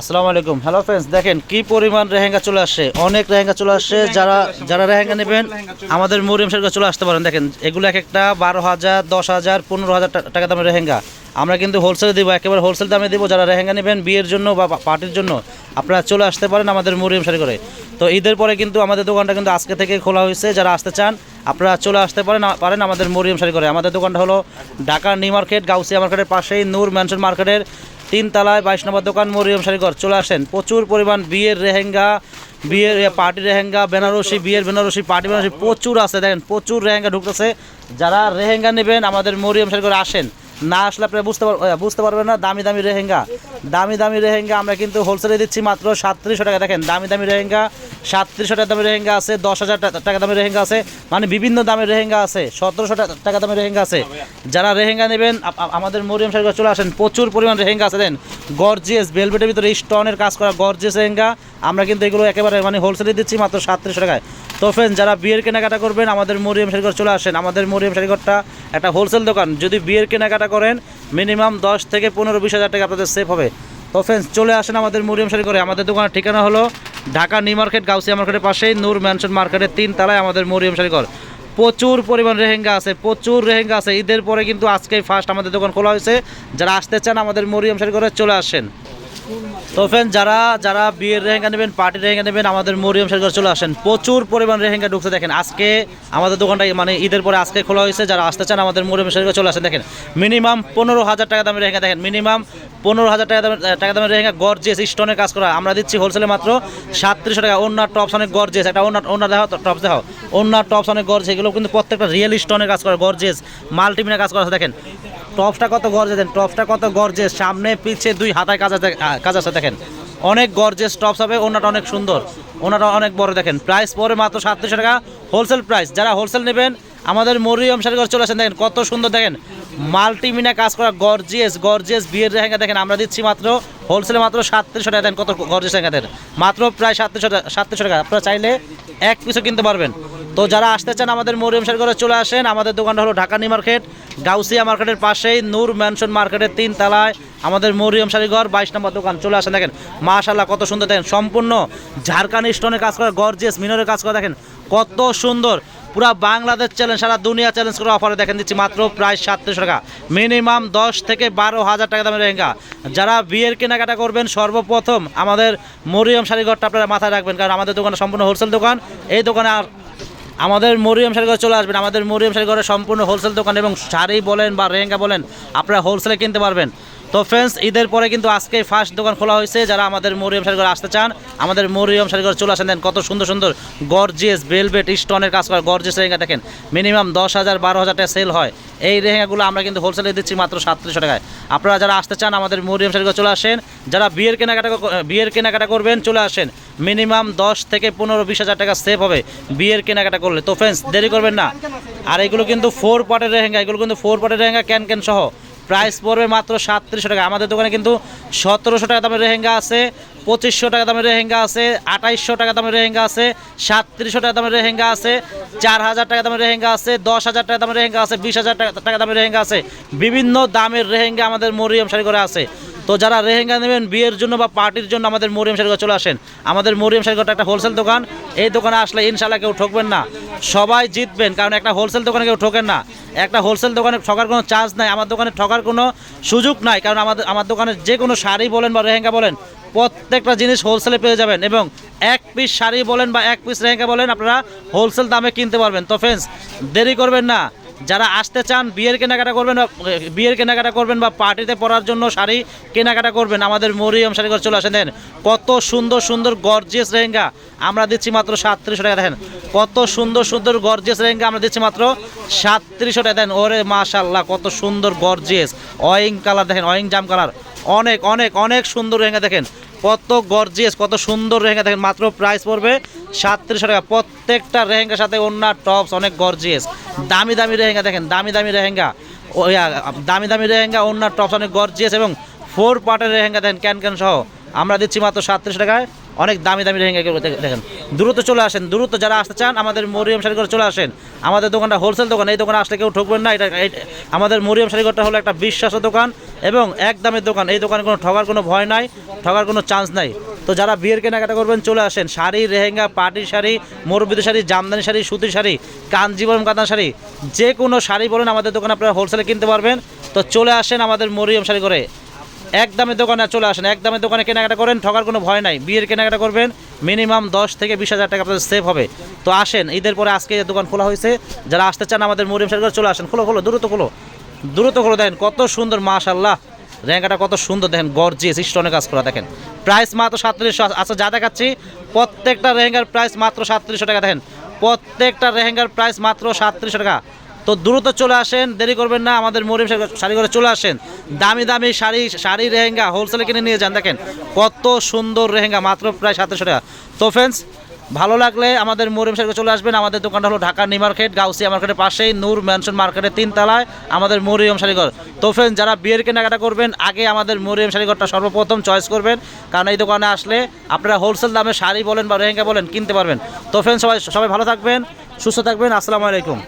আসসালামু আলাইকুম। Hello friends দেখেন কি পরিমাণ রেহেঙ্গা চলে আসছে। অনেক রেহেঙ্গা চলে আসছে। যারা যারা রেহেঙ্গা নেবেন, আমাদের মরিয়ম সার্কেল চলে আসতে পারেন। দেখেন, এগুলো এক একটা বারো হাজার, দশ হাজার, পনেরো হাজার টাকা দামের রেহেঙ্গা। আমরা কিন্তু হোলসেলে দেবো, একেবারে হোলসেল দামে দিব। যারা রেহেঙ্গা নেবেন, বিয়ের জন্য বা পার্টির জন্য, আপনারা চলে আসতে পারেন আমাদের মরিয়ম শাড়ি করে তো ঈদের পরে কিন্তু আমাদের দোকানটা কিন্তু আজকে থেকে খোলা হয়েছে। যারা আসতে চান, আপনারা চলে আসতে পারেন পারেন আমাদের মরিয়ম শাড়ি করে আমাদের দোকানটা হলো ঢাকা নিউ মার্কেট, গাউসিয়া মার্কেটের পাশেই নূর ম্যানশন মার্কেটের তিন তালায় বাইশ নম্বর দোকান, মরিয়ম শাড়িঘর চলে আসেন। প্রচুর পরিমাণ বিয়ের রেহেঙ্গা, বিয়ের পার্টি রেহেঙ্গা, বেনারসি, বিয়ের বেনারসি, পার্টি বেনারসি প্রচুর আছে। দেখেন, প্রচুর রেহেঙ্গা ঢুকতেছে। যারা রেহেঙ্গা নেবেন, আমাদের মরিয়ম শাড়িঘর আসেন। না আসলে আপনারা বুঝতে বুঝতে পারবেন না, দামি দামি রেহেঙ্গা। দামি দামি রেহেঙ্গা আমরা কিন্তু হোলসেলে দিচ্ছি মাত্র সাতত্রিশশো টাকা। দেখেন, দামি দামি রেহেঙ্গা, সাতত্রিশশো টাকা দামের রেহেঙ্গা আছে, দশ হাজার টাকা দামের রেহেঙ্গা আছে মানে বিভিন্ন দামের রেহেঙ্গা আছে, সতেরোশো টাকা দামের রেহেঙ্গা আছে। যারা রেহেঙ্গা নেবেন আমাদের মরিয়াম সাহেব চলে আসেন, প্রচুর পরিমাণ রেহেঙ্গা আছে। দেন গর্জিয়াস ভেলভেটের ভিতরে স্টোনের কাজ করা গর্জিয়াস রেহেঙ্গা। আমরা কিন্তু এগুলো একেবারে মানে হোলসেলে দিচ্ছি মাত্র সাতত্রিশশো টাকায়। তো ফ্রেন্ড যারা বিয়ের কেনাকাটা করবেন, আমাদের মরিয়ম শাড়িঘর চলে আসেন। আমাদের মরিয়ম শাড়িঘরটা একটা হোলসেল দোকান। যদি বিয়ের কেনাকাটা করেন মিনিমাম দশ থেকে পনেরো বিশ হাজার টাকা আপনাদের সেফ হবে। তো ফ্রেন্ডস চলে আসেন আমাদের মরিয়ম শাড়ি করে আমাদের দোকানের ঠিকানা হলো ঢাকা নিউ মার্কেট, গাউসিয়া মার্কেটের পাশেই, নূর ম্যানশন মার্কেটের তিন তলায় আমাদের মরিয়ম শাড়ি ঘর প্রচুর পরিমাণ রেহেঙ্গা আছে, প্রচুর রেহেঙ্গা আছে। ঈদের পরে কিন্তু আজকেই ফার্স্ট আমাদের দোকান খোলা হয়েছে। যারা আসতে চান আমাদের মরিয়ম শাড়ি করে চলে আসেন। তো ফ্রেন্ড যারা যারা বিয়ের রেহেঙ্গা নেবেন পার্টির রেহেঙ্গা নেবেন, আমাদের মরিয়ম শাড়ি চলে আসেন। প্রচুর পরিমাণ রেহেঙ্গা ঢুকতে দেখেন, আজকে আমাদের দোকানটা মানে ঈদের পরে আজকে খোলা হয়েছে, যারা আসতে চান, আমাদের মরিয়ম শাড়ি চলে আসেন, দেখেন। মিনিমাম পনেরো হাজার টাকা দামের রেহেঙ্গা, দেখেন মিনিমাম পনেরো হাজার টাকা দামের টাকা দামের রেহেঙ্গা গর্জেস স্টোনের কাজ করা। আমরা দিচ্ছি হোলসেলে মাত্র সাতত্রিশশো টাকা। অন্যার টপস অনেক গর্জেস একটা অন্য অন্য দেখাও টপস দেখাও। অন্যার টপস অনেক গর্জেস এগুলো কিন্তু প্রত্যেকটা রিয়েল স্টোনের কাজ করা গর্জেস মাল্টিমিনা কাজ করা দেখেন। টপসটা কত গর্জেস দেন টপসটা কত গর্জেস সামনে, পিছে দুই হাতায় কাজ আছে কাজ আছে, দেখেন। অনেক গর্জেস টপস হবে, ওনাটা অনেক সুন্দর। ওনাটা অনেক বড়, দেখেন। প্রাইস পরে মাত্র সাতত্রিশশো টাকা। হোলসেল প্রাইস যারা হোলসেল নেবেন, আমাদের মরিয়ম শাড়িঘর চলে আসেন, দেখেন, কত সুন্দর, দেখেন। মাল্টিমিনা কাজ করা গর্জিয়াস গর্জিয়াস বিয়ের রেহেঙ্গা দেখেন, আমরা দিচ্ছি মাত্র হোলসেলে মাত্র সাতত্রিশশো টাকা দেন কত গর্জিয়াস রেহেঙ্গা দেন মাত্র প্রায় সাতত্রিশশো টাকা সাতত্রিশশো টাকা। আপনারা চাইলে এক পিসও কিনতে পারবেন। তো যারা আসতে চান আমাদের মরিয়ম শাড়িঘরে চলে আসেন, আমাদের দোকানটা হলো ঢাকা নিউ মার্কেট, গাউসিয়া মার্কেটের পাশেই নূর ম্যানশন মার্কেটের তিন তলায় আমাদের মরিয়ম শাড়িঘর বাইশ নম্বর দোকান, চলে আসেন দেখেন। মাশাল্লাহ কত সুন্দর, দেখেন, সম্পূর্ণ ঝাড়খানি স্টোনের কাজ করা, গর্জিয়াস মিনরের কাজ করা, দেখেন, কত সুন্দর। পুরা বাংলাদেশ চ্যালেঞ্জ সারা দুনিয়া চ্যালেঞ্জ করে অফারে দেখেন দিচ্ছি মাত্র প্রায় সাতত্রিশশো টাকা। মিনিমাম দশ থেকে বারো হাজার টাকা দামের লেহেঙ্গা। যারা বিয়ের কেনাকাটা করবেন, সর্বপ্রথম আমাদের মরিয়ম শাড়িঘরটা আপনারা মাথায় রাখবেন, কারণ আমাদের দোকানে সম্পূর্ণ হোলসেল দোকান। এই দোকানে আর আমাদের মরিয়ম শাড়িঘর চলে আসবেন। আমাদের মরিয়ম শাড়িঘরে সম্পূর্ণ হোলসেল দোকান এবং শাড়ি বলেন বা রেহেঙ্গা বলেন, আপনারা হোলসেলে কিনতে পারবেন। তো ফ্রেন্ডস ঈদের পরে কিন্তু আজকে ফার্স্ট দোকান খোলা হয়েছে। যারা আমাদের মরিয়ম শাড়িঘর আসতে চান, আমাদের মরিয়ম শাড়িঘর চলে আসেন দেন। কত সুন্দর সুন্দর গর্জিয়াস ভেলভেট স্টোনের কাজ করা গর্জিয়াস রেহেঙ্গা দেখেন। মিনিমাম দশ হাজার বারো হাজার টাকা সেল হয়। এই রেহেঙ্গাগুলো আমরা কিন্তু হোলসেলে দিচ্ছি মাত্র সাতত্রিশশো টাকায়। আপনারা যারা আসতে চান, আমাদের মরিয়ম শাড়িঘর চলে আসেন। যারা বিয়ের কেনাকাটা বিয়ের কেনাকাটা করবেন, চলে আসেন। মিনিমাম দশ থেকে পনেরো বিশ হাজার টাকা সেভ হবে বিয়ের কেনাকাটা করলে। তো ফ্রেন্ডস দেরি করবেন না। আর এগুলো কিন্তু ফোর পার্টের রেহেঙ্গা এগুলো কিন্তু ফোর পার্টের রেহেঙ্গা ক্যান ক্যান সহ। প্রাইস পড়বে মাত্র সাতত্রিশশো টাকা। আমাদের দোকানে কিন্তু সতেরোশো টাকা দামের রেহেঙ্গা আছে, পঁচিশশো টাকা দামের রেহেঙ্গা আছে, আঠাইশশো টাকা দামের রেহেঙ্গা আছে, সাতত্রিশশো টাকা দামের রেহেঙ্গা আছে, চার হাজার টাকা দামের রেহেঙ্গা আছে, দশ হাজার টাকা দামের রেহেঙ্গা আছে, বিশ হাজার টাকা দামের রেহেঙ্গা আছে। বিভিন্ন দামের রেহেঙ্গা আমাদের মরিয়ম শাড়ি করে আছে। তো যারা রেহেঙ্গা নেবেন, বিয়ের জন্য বা পার্টির জন্য আমাদের মরিয়ম শাড়িঘর চলে আসেন। আমাদের মরিয়ম শাড়িঘরটা একটা হোলসেল দোকান, এই দোকানে আসলে ইনশাল্লাহ কেউ ঠকবেন না। সবাই জিতবেন, কারণ একটা হোলসেল দোকানে কেউ ঠকেন না। একটা হোলসেল দোকানে ঠকার কোনো চার্জ নাই, আমার দোকানে ঠকার কোনো সুযোগ নাই, কারণ আমাদের, আমার দোকানে যে কোনো শাড়ি বলেন বা রেহেঙ্গা বলেন, প্রত্যেকটা জিনিস হোলসেলে পেয়ে যাবেন এবং এক পিস শাড়ি বলেন বা এক পিস রেহেঙ্গা বলেন আপনারা হোলসেল দামে কিনতে পারবেন। তো ফ্রেন্ডস দেরি করবেন না। যারা আসতে চান, বিয়ের কেনাকাটা করবেন বা বিয়ের কেনাকাটা করবেন বা পার্টিতে পরার জন্য শাড়ি কেনাকাটা করবেন, আমাদের মরিয়ম শাড়ি শাড়িঘর চলে আসেন। দেন কত সুন্দর সুন্দর গর্জিয়াস রেহেঙ্গা আমরা দিচ্ছি মাত্র সাতত্রিশশো টাকা। দেখেন, কত সুন্দর সুন্দর গর্জিয়াস রেহেঙ্গা আমরা দিচ্ছি মাত্র সাতত্রিশশো টাকা। দেন ওরে মাশাল্লাহ কত সুন্দর গর্জিয়াস অয়িং কালার দেখেন অয়িং জাম কালার অনেক অনেক অনেক সুন্দর রেহেঙ্গা দেখেন। কত গর্জিয়াস কত সুন্দর রেহেঙ্গা। দেখেন মাত্র প্রাইস পড়বে সাতত্রিশশো টাকা। প্রত্যেকটা রেহেঙ্গার সাথে অন্য টপস অনেক গর্জিয়াস দামি দামি রেহেঙ্গা, দেখেন, দামি দামি রেহেঙ্গা। ওই দামি দামি রেহেঙ্গা অন্য টপস অনেক গর্জিয়াস এবং ফোর পার্টের রেহেঙ্গা, দেখেন, ক্যান ক্যান সহ। আমরা দিচ্ছি মাত্র সাতত্রিশ টাকায়। অনেক দামি দামি লেহেঙ্গা দেখেন। দ্রুত চলে আসেন, দ্রুত যারা আসতে চান, আমাদের মরিয়ম শাড়িঘর চলে আসেন। আমাদের দোকানটা হোলসেল দোকান, এই দোকানে আসলে কেউ ঠকবেন না, এটা আমাদের মরিয়ম শাড়িঘরটা হলো একটা বিশ্বাসের দোকান এবং এক দামের দোকান। এই দোকানে কোনো ঠগার কোনো ভয় নাই, ঠগার কোনো চান্স নাই। তো যারা বিয়ের কেনাকাটা করবেন, চলে আসেন। শাড়ি রেহেঙ্গা পাটি শাড়ি মোরবিদ শাড়ি, জামদানি শাড়ি, সুতির শাড়ি কাঞ্জিবরম কাতান শাড়ি, যে কোনো শাড়ি বলেন আমাদের দোকানে আপনারা হোলসেলে কিনতে পারবেন। তো চলে আসেন আমাদের মরিয়ম শাড়ি করে এক দামের দোকানে চলে আসেন। এক দামের দোকানে কেনাকাটা করেন ঠকার কোনো ভয় নাই। বিয়ের কেনাকাটা করবেন, মিনিমাম দশ থেকে বিশ হাজার টাকা আপনাদের সেভ হবে। তো আসেন, ঈদের পরে আজকে দোকান খোলা হয়েছে, যারা আসতে চান আমাদের মরিয়ম শাড়ি করে চলে আসেন। খোলো খোলো, দ্রুত খোলো। দ্রুত খোলো, দেখেন কত সুন্দর মাশাল্লাহ রেঙ্গাটা কত সুন্দর, দেখেন গর্জিয়াস স্টোনে কাজ করা দেখেন। প্রাইস মাত্র সাতত্রিশশো আচ্ছা যা দেখাচ্ছি, প্রত্যেকটা রেহেঙ্গার প্রাইস মাত্র সাতত্রিশশো টাকা, দেখেন। প্রত্যেকটা রেহেঙ্গার প্রাইস মাত্র সাতত্রিশশো টাকা। তো দ্রুত চলে আসেন, দেরি করবেন না, আমাদের মরিম শাড়ি করে চলে আসেন। দামি দামি শাড়ি শাড়ি রেহেঙ্গা হোলসেলে কিনে নিয়ে যান, দেখেন কত সুন্দর রেহেঙ্গা মাত্র প্রায় সাতশো টাকা। তো ফ্রেন্ডস ভালো লাগলে আমাদের মরিম শাড়ি চলে আসবেন। আমাদের দোকানটা হলো ঢাকা নিউ মার্কেট, গাউসিয়া মার্কেটের পাশেই, নূর ম্যানশন মার্কেটের তিনতলায়, আমাদের মরিয়ম শাড়িঘর তো ফ্রেন্ড যারা বিয়ের কেনাকাটা করবেন, আগে আমাদের মরিয়ম শাড়িঘরটা সর্বপ্রথম চয়েস করবেন। কারণ এই দোকানে আসলে আপনারা হোলসেল দামে শাড়ি বলেন বা রেহেঙ্গা বলেন কিনতে পারবেন। তো ফ্রেন্ড সবাই সবাই ভালো থাকবেন, সুস্থ থাকবেন, আসসালামু আলাইকুম।